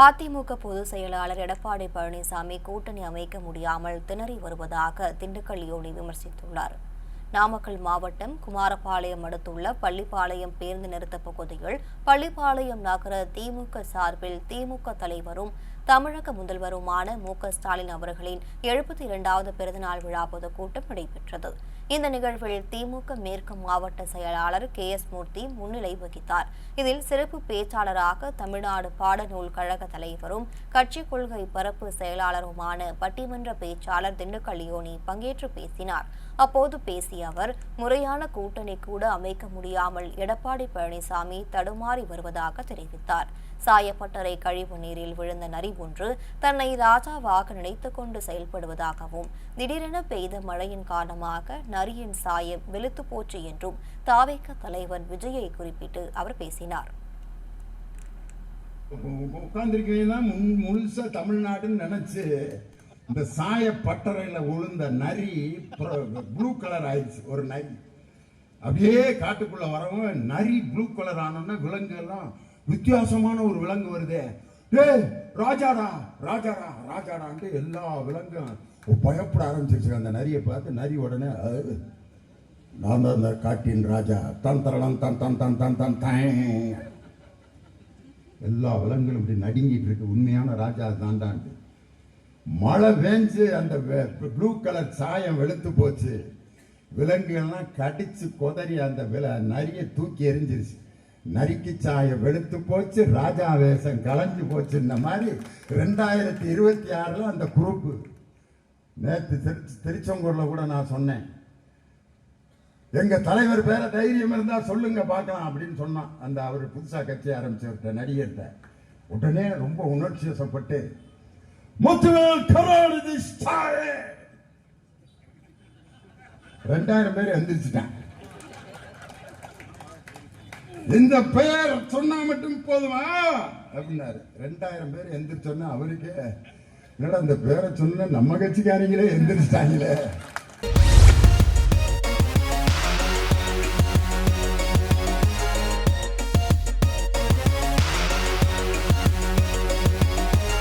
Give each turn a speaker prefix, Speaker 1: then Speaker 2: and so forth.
Speaker 1: அதிமுக பொதுச் செயலாளர் எடப்பாடி பழனிசாமி கூட்டணி அமைக்க முடியாமல் திணறி வருவதாக திண்டுக்கல் யோனி விமர்சித்துள்ளார். நாமக்கல் மாவட்டம் குமாரபாளையம் அடுத்துள்ள பள்ளிப்பாளையம் பேருந்து நிறுத்த பகுதியில் பள்ளிப்பாளையம் நகர திமுக சார்பில் திமுக தலைவரும் தமிழக முதல்வருமான மு க ஸ்டாலின் அவர்களின் எழுபத்தி இரண்டாவது பிறந்தநாள் விழா பொதுக்கூட்டம் நடைபெற்றது. இந்த நிகழ்வில் திமுக மேற்கு மாவட்ட செயலாளர் கே எஸ் மூர்த்தி முன்னிலை வகித்தார். இதில் சிறப்பு பேச்சாளராக தமிழ்நாடு பாடநூல் கழக தலைவரும் கட்சி கொள்கை பரப்பு செயலாளருமான பட்டிமன்ற பேச்சாளர் திண்டுக்கல் யோனி பங்கேற்று பேசினார். அப்போது பேசிய பேசிய அவர் முறையான கூட்டணி கூட அமைக்க முடியாமல் எடப்பாடி பழனிசாமி தடுமாறி வருவதாக தெரிவித்தார். சாயப்பட்டறை கழிவு நீரில் விழுந்த நரி ஒன்று தன்னை ராஜாவாக நினைத்து கொண்டு செயல்படுவதாகவும் திடீரென பெய்த மழையின் காரணமாக நரியின் சாயம் வெளுத்து போச்சு என்றும் தாவேக்க தலைவர் விஜயை குறிப்பிட்டு அவர் பேசினார்.
Speaker 2: உட்காந்துருக்கீங்கன்னா முழுசா தமிழ்நாடுன்னு நினைச்சு இந்த சாய பட்டறையில் விழுந்த நரி ப்ளூ கலர் ஆயிடுச்சு ஒரு நரி. அப்படியே காட்டுக்குள்ள வரவும் நரி ப்ளூ கலர் ஆனோன்னா விலங்கு எல்லாம் வித்தியாசமான ஒரு விலங்கு வருதே. ஏ ராஜாடா ராஜாடா ராஜாடான்ட்டு எல்லா விலங்கும் பயப்பட ஆரம்பிச்சிருச்சு. அந்த நரியை பார்த்து நரி உடனே நான் தான் இந்த காட்டின் ராஜா. தன் தரலாம் தன் தன் தன் தன் தன் தன். எல்லா விலங்குகளும் இப்படி நடுங்கிட்டு இருக்கு. உண்மையான ராஜா தாண்டான்ட்டு. மழை வேஞ்சு அந்த ப்ளூ கலர் சாயம் வெளுத்து போச்சு. விலங்குகள்லாம் கடிச்சு குதறி அந்த வில நரிய தூக்கி எறிஞ்சிருச்சு. நரிக்கு சாயம் வெளுத்து போச்சு ராஜா வேஷம் கலைஞ்சு போச்சு இந்த மாதிரி ரெண்டாயிரத்தி இருபத்தி ஆறில் அந்த குரூப்பு நேற்று திருச்சி திருச்செங்கூரில் கூட நான் சொன்னேன். எங்கள் தலைவர் பேரை தைரியம் இருந்தால் சொல்லுங்க பார்க்கலாம் அப்படின்னு சொன்னான். அந்த அவர் புதுசாக கட்சி ஆரம்பிச்சவர்கிட்ட நடிகர்கிட்ட உடனே ரொம்ப உணர்ச்சி வசப்பட்டு முத்துவேல் கருணாநிதி ஸ்டாலின் ரெண்டாயிரம் பேர் எந்திரிச்சிட்டான் இந்த பெயர் சொன்னா மட்டும் போதுமா? அப்படின்னாரு. ரெண்டாயிரம் பேர் எந்திரிச்சோன்னா அவருக்கே என்னடா இந்த பேரை சொன்ன நம்ம கட்சிக்காரங்களே எந்திரிச்சிட்டாங்களே.